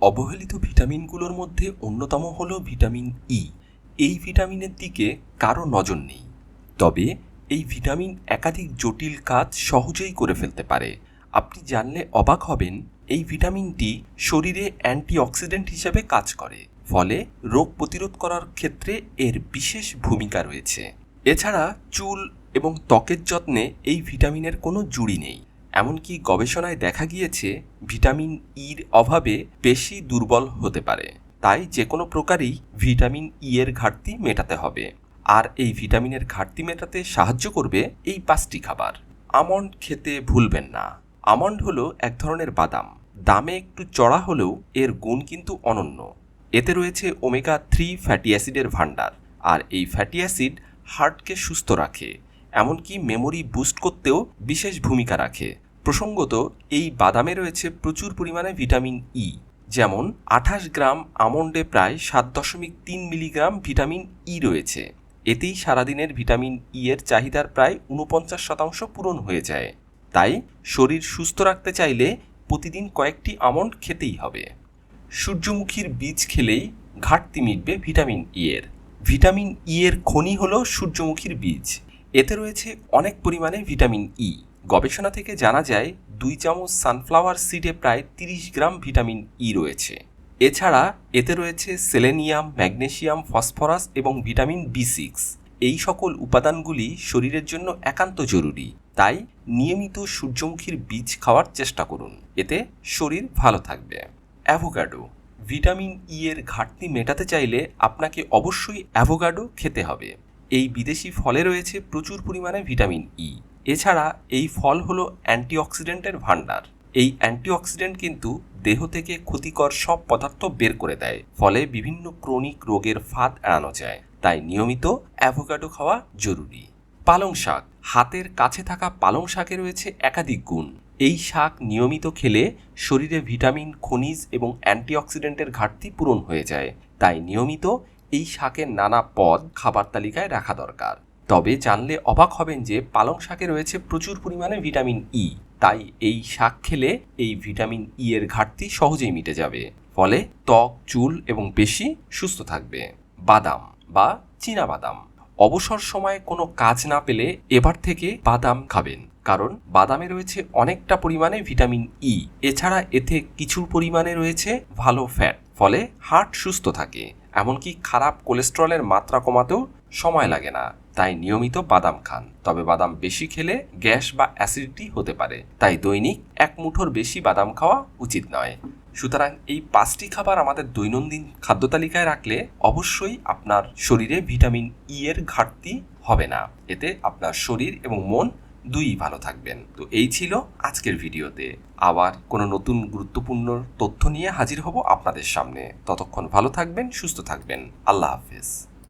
অবহেলিত ভিটামিনগুলোর মধ্যে অন্যতম হল ভিটামিন ই এই ভিটামিনের দিকে কারও নজর নেই। তবে এই ভিটামিন একাধিক জটিল কাজ সহজেই করে ফেলতে পারে। আপনি জানলে অবাক হবেন, এই ভিটামিনটি শরীরে অ্যান্টিঅক্সিডেন্ট হিসেবে কাজ করে। ফলে রোগ প্রতিরোধ করার ক্ষেত্রে এর বিশেষ ভূমিকা রয়েছে। এছাড়া চুল এবং ত্বকের যত্নে এই ভিটামিনের কোনো জুড়ি নেই। এমনকি গবেষণায় দেখা গিয়েছে ভিটামিন ইর অভাবে পেশি দুর্বল হতে পারে। তাই যে কোনো প্রকারই ভিটামিন ই এর ঘাটতি মেটাতে হবে। আর এই ভিটামিনের ঘাটতি মেটাতে সাহায্য করবে এই পাঁচটি খাবার। আমন্ড খেতে ভুলবেন না। আমন্ড হলো এক ধরনের বাদাম। দামে একটু চড়া হলেও এর গুণ কিন্তু অনন্য। এতে রয়েছে ওমেগা থ্রি ফ্যাটি অ্যাসিডের ভাণ্ডার। আর এই ফ্যাটি অ্যাসিড হার্টকে সুস্থ রাখে। এমনকি মেমোরি বুস্ট করতেও বিশেষ ভূমিকা রাখে। প্রসঙ্গত, এই বাদামে রয়েছে প্রচুর পরিমাণে ভিটামিন ই যেমন আঠাশ গ্রাম আমন্ডে প্রায় সাত দশমিক তিন মিলিগ্রাম ভিটামিন ই রয়েছে। এতেই সারাদিনের ভিটামিন ই এর চাহিদার প্রায় উনপঞ্চাশ শতাংশ পূরণ হয়ে যায়। তাই শরীর সুস্থ রাখতে চাইলে প্রতিদিন কয়েকটি আমন্ড খেতেই হবে। সূর্যমুখীর বীজ খেলেই ঘাটতি মিটবে ভিটামিন ই এর। ভিটামিন ই এর খনি হল সূর্যমুখীর বীজ। এতে রয়েছে অনেক পরিমাণে ভিটামিন ই গবেষণা থেকে জানা যায়, দুই চামচ সানফ্লাওয়ার সিডে প্রায় তিরিশ গ্রাম ভিটামিন ই রয়েছে। এছাড়া এতে রয়েছে সেলেনিয়াম, ম্যাগনেসিয়াম, ফসফরাস এবং ভিটামিন বি সিক্স। এই সকল উপাদানগুলি শরীরের জন্য একান্ত জরুরি। তাই নিয়মিত সূর্যমুখীর বীজ খাওয়ার চেষ্টা করুন। এতে শরীর ভালো থাকবে। অ্যাভোকাডো। ভিটামিন ই এর ঘাটতি মেটাতে চাইলে আপনাকে অবশ্যই অ্যাভোকাডো খেতে হবে। এই বিদেশি ফলে রয়েছে প্রচুর পরিমাণে ভিটামিন ই। এছাড়া এই ফল হলো অ্যান্টিঅক্সিডেন্টের ভাণ্ডার। এই অ্যান্টিঅক্সিডেন্ট কিন্তু দেহ থেকে ক্ষতিকর সব পদার্থ বের করে দেয়, ফলে বিভিন্ন ক্রনিক রোগের ফাঁদ এড়ানো যায়। তাই নিয়মিত অ্যাভোকাডো খাওয়া জরুরি। পালং শাক। হাতের কাছে থাকা পালং শাকে রয়েছে একাধিক গুণ। এই শাক নিয়মিত খেলে শরীরে ভিটামিন, খনিজ এবং অ্যান্টিঅক্সিডেন্টের ঘাটতি পূরণ হয়ে যায়। তাই নিয়মিত এই শাকের নানা পদ খাবার তালিকায় রাখা দরকার। তবে জানলে অবাক হবেন যে পালং শাকে রয়েছে প্রচুর পরিমাণে ভিটামিন ই তাই এই শাক খেলে এই ভিটামিন ই এর ঘাটতি সহজেই মিটে যাবে। ফলে ত্বক, চুল এবং পেশি সুস্থ থাকবে। বাদাম বা চীনা বাদাম। অবসর সময়ে কোনো কাজ না পেলে এবার থেকে বাদাম খাবেন, কারণ বাদামে রয়েছে অনেকটা পরিমাণে ভিটামিন ই এছাড়া এতে কিছু পরিমাণে রয়েছে ভালো ফ্যাট ফলে হার্ট সুস্থ থাকে। এমনকি খারাপ কোলেস্ট্রলের মাত্রা কমাতেও সময় লাগে না। তাই নিয়মিত বাদাম খান। তবে বাদাম বেশি খেলে গ্যাস বা অ্যাসিডিটি হতে পারে। তাই দৈনিক এক মুঠোর বেশি বাদাম খাওয়া উচিত নয়। সুতরাং এই পাঁচটি খাবার আমাদের দৈনন্দিন খাদ্য তালিকায় রাখলে অবশ্যই আপনার শরীরে ভিটামিন ই এর ঘাটতি হবে না। এতে আপনার শরীর এবং মন দুই ভালো থাকবেন। তো এই ছিল আজকের ভিডিওতে। আবার কোনো নতুন গুরুত্বপূর্ণ তথ্য নিয়ে হাজির হব আপনাদের সামনে। ততক্ষণ ভালো থাকবেন, সুস্থ থাকবেন। আল্লাহ হাফেজ।